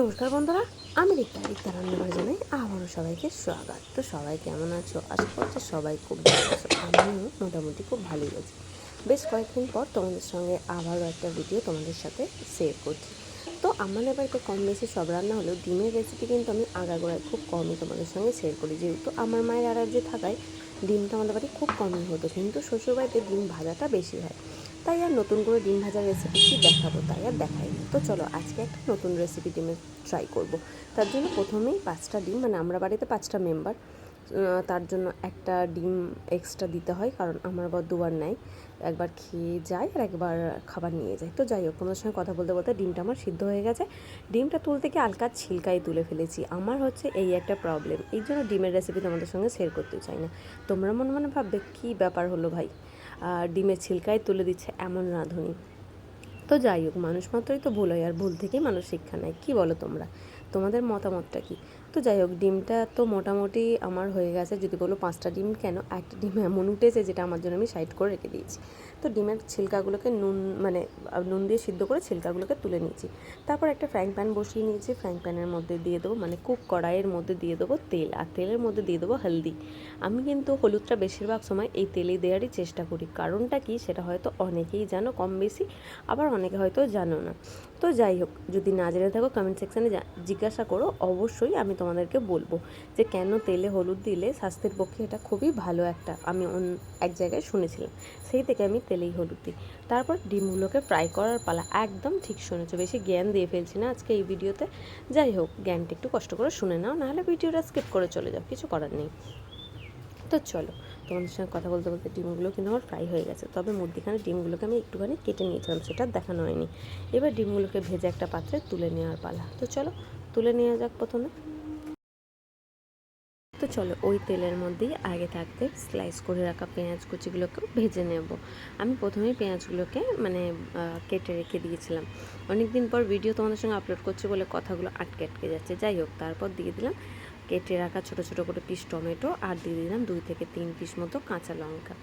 নমস্কার বন্ধুরা, আমি রিক্তা রিক্তা রান্নাঘর জানাই আবারও সবাইকে স্বাগত। তো সবাই কেমন আছো? আশা করছি সবাই খুব ভালো আছো। আমিও মোটামুটি খুব ভালোই আছি। বেশ কয়েকদিন পর তোমাদের সঙ্গে আবারও একটা ভিডিও তোমাদের সাথে শেয়ার করছি। তো আমাদের বাড়িতে কম বেশি সব রান্না হলেও ডিমের রেসিপি কিন্তু আমি আগাগোড়ায় খুব কমই তোমাদের সঙ্গে শেয়ার করি। যেহেতু আমার মায়ের অ্যালার্জি থাকায় ডিমটা আমাদের বাড়ি খুব কমই হতো। কিন্তু শ্বশুরবাড়িতে ডিম ভাজাটা বেশি হয়। তাই আর নতুন করে ডিম ভাজার রেসিপি কি দেখাবো তাই আর দেখাইনি তো চলো আজকে একটা নতুন রেসিপি ডিমের ট্রাই করব। তার জন্য প্রথমেই পাঁচটা ডিম মানে আমরা বাড়িতে পাঁচটা মেম্বার তার জন্য একটা ডিম এক্সট্রা দিতে হয়, কারণ আমার বর দুবার নেয় একবার খেয়ে যায় আর একবার খাবার নিয়ে যায়। তো যাই হোক, তোমাদের সঙ্গে কথা বলতে বলতে ডিমটা আমার সিদ্ধ হয়ে গেছে। ডিমটা তুলতে গিয়ে আলকা ছিলকাই তুলে ফেলেছি। আমার হচ্ছে এই একটা প্রবলেম এই জন্য ডিমের রেসিপি তোমাদের সঙ্গে শেয়ার করতে চাই না। তোমরা মনে মনে ভাববে, কী ব্যাপার হলো ভাই? ডিমের ছিলকায় তুলে দিচ্ছে এমন রাঁধুনি। তো যাই হোক, মানুষ মাত্রই তো ভুল হয়, আর ভুল থেকেই মানুষ শিক্ষা নেয়। কী বলো তোমরা? তোমাদের মতামতটা কি? তো যাই হোক, ডিমটা তো মোটামুটি আমার হয়ে গেছে। যদি বলো পাঁচটা ডিম কেন? একটা ডিম এমন উঠেছে যেটা আমার জন্য আমি সাইড করে রেখে দিয়েছি। তো ডিমের ছিলকাগুলোকে নুন মানে নুন দিয়ে সিদ্ধ করে ছিলকাগুলোকে তুলে নিয়েছি। তারপর একটা ফ্রাইং প্যান বসিয়ে নিয়েছি। ফ্রাইং প্যানের মধ্যে দিয়ে দেবো মানে কুক কড়াইয়ের মধ্যে দিয়ে দেবো তেল, আর তেলের মধ্যে দিয়ে দেবো হলদি। আমি কিন্তু হলুদটা বেশিরভাগ সময় এই তেলে দেওয়ারই চেষ্টা করি। কারণটা কি? সেটা হয়তো অনেকেই জানো কম বেশি, আবার অনেকে হয়তো জানো না। তো যাই হোক, যদি না জেনে থাকো কমেন্ট সেকশানে জিজ্ঞাসা করো, অবশ্যই আমি তোমাদেরকে বলব যে কেন তেলে হলুদ দিলে স্বাস্থ্যের পক্ষে এটা খুবই ভালো একটা, আমি অন্য এক জায়গায় শুনেছিলাম। সেই থেকে আমি তেলেই হলুদ। তারপর ডিমগুলোকে ফ্রাই করার পালা। একদম ঠিক শুনেছো, বেশি জ্ঞান দিয়ে ফেলছি না আজকে এই ভিডিওতে। যাই হোক, জ্ঞানটা একটু কষ্ট করে শুনে নাও, নাহলে ভিডিওটা স্কিপ করে চলে যাও, কিছু করার নেই। তো চলো, তোমাদের সঙ্গে কথা বলতে বলতে ডিমগুলো কিন্তু আমার ফ্রাই হয়ে গেছে। তবে মধ্যিখানে ডিমগুলোকে আমি একটুখানি কেটে নিয়েছিলাম, সেটা দেখানো হয়নি। এবার ডিমগুলোকে ভেজে একটা পাত্রে তুলে নেওয়ার পালা। তো চলো, তুলে নেওয়া যাক প্রথমে। তো চলো ওই তেলের মধ্যেই আগে থাকতে স্লাইস করে রাখা পেঁয়াজ কুচিগুলোকেও ভেজে নেব। আমি প্রথমেই পেঁয়াজগুলোকে মানে কেটে রেখে দিয়েছিলাম। অনেক দিন পর ভিডিও তোমাদের সঙ্গে আপলোড করছি বলে কথাগুলো আটকে আটকে যাচ্ছে। যাই হোক, তারপর দিয়ে দিলাম কেটে রাখা ছোটো ছোটো করে পিস টমেটো আর দিয়ে দিলাম দুই থেকে তিন পিস মতো কাঁচা লঙ্কা।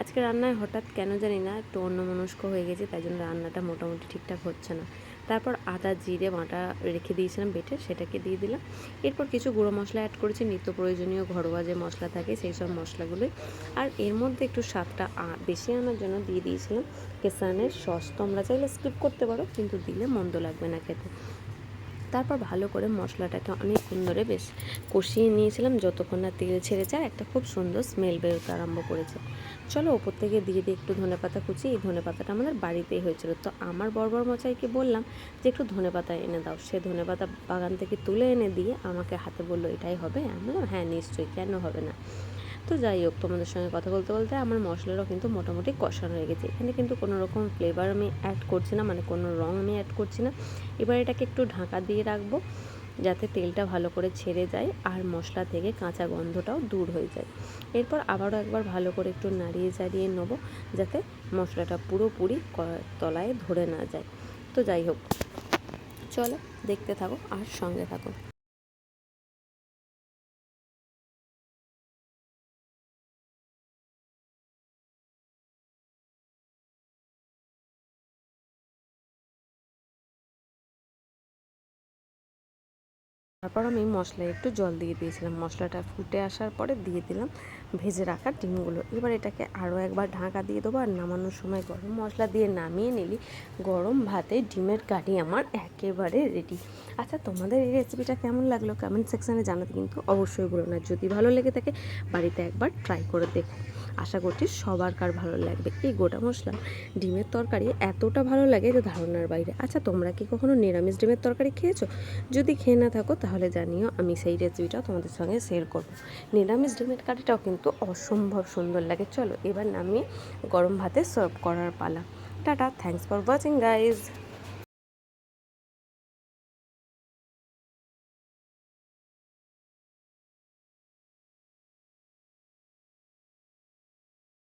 আজকে রান্নায় হঠাৎ কেন জানি না, একটু অন্যমনস্ক হয়ে গেছে, তাই জন্য রান্নাটা মোটামুটি ঠিকঠাক হচ্ছে না। তারপর আদা, জিরে, বাটা রেখে দিয়েছিলাম বেটে, সেটাকে দিয়ে দিলাম। এরপর কিছু গুঁড়ো মশলা অ্যাড করেছি, নিত্য প্রয়োজনীয় ঘরোয়া যে মশলা থাকে সেই সব মশলাগুলোই। আর এর মধ্যে একটু স্বাদটা বেশি আনার জন্য দিয়ে দিয়েছিলাম কেসানের সস। তোমরা চাইলে স্কিপ করতে পারো, কিন্তু দিলে মন্দ লাগবে না খেতে। তারপর ভালো করে মশলাটাকে অনেকক্ষণ ধরে বেশ কষিয়ে নিয়েছিলাম। যতক্ষণ না তেল ছেড়ে যায়, একটা খুব সুন্দর স্মেল বেরোতে আরম্ভ করেছে। চলো ওপর থেকে দিয়ে দিয়ে একটু ধনে পাতা কুচি। এই ধনে পাতাটা আমাদের বাড়িতেই হয়েছিল। তো আমার বর্বর মচাইকে বললাম যে, একটু ধনে পাতা এনে দাও। সে ধনে পাতা বাগান থেকে তুলে এনে দিয়ে আমাকে হাতে বলল, এটাই হবে? আমি বললাম হ্যাঁ নিশ্চয়ই। কেন হবে না? তো যাই হোক, তোমাদের সঙ্গে কথা বলতে বলতে আমার মশলাটাও কিন্তু মোটামুটি কষানো হয়ে গেছে। এখানে কিন্তু কোনো রকম ফ্লেভার আমি অ্যাড করছি না মানে কোনো রঙ আমি অ্যাড করছি না। এবার এটাকে একটু ঢাকা দিয়ে রাখব, যাতে তেলটা ভালো করে ছেড়ে যায় আর মশলা থেকে কাঁচা গন্ধটাও দূর হয়ে যায়। এরপর আবারও একবার ভালো করে একটু নাড়িয়ে চাড়িয়ে নেব, যাতে মশলাটা পুরোপুরি তলায় ধরে না যায়। তো যাই হোক, চলো দেখতে থাকো আর সঙ্গে থাকো। তারপর আমি মশলায় একটু জল দিয়ে দিয়েছিলাম। মশলাটা ফুটে আসার পরে দিয়ে দিলাম ভেজে রাখা ডিমগুলো। এবার এটাকে আরও একবার ঢাকা দিয়ে দেবো আর নামানোর সময় গরম মশলা দিয়ে নামিয়ে নিলি। গরম ভাতে ডিমের কাঠি আমার একেবারে রেডি আচ্ছা তোমাদের এই রেসিপিটা কেমন লাগল? কমেন্ট সেকশানে জানাতে কিন্তু অবশ্যই বলো না। যদি ভালো লেগে থাকে, বাড়িতে একবার ট্রাই করে দেখো। আশা করছি সবার কার ভালো লাগবে। এই গোটা মশলা ডিমের তরকারি এতটা ভালো লাগে যে ধারণার বাইরে। আচ্ছা তোমরা কি কখনো নিরামিষ ডিমের তরকারি খেয়েছো? যদি খেয়ে না থাকো, তাহলে জানিও আমি সেই রেসিপিটা তোমাদের সঙ্গে শেয়ার করব। নিরামিষ ডিমের কারিটাও কিন্তু অসম্ভব সুন্দর লাগে। চলো, এবার নামিয়ে গরম ভাতে সার্ভ করার পালা। Tata thanks for watching guys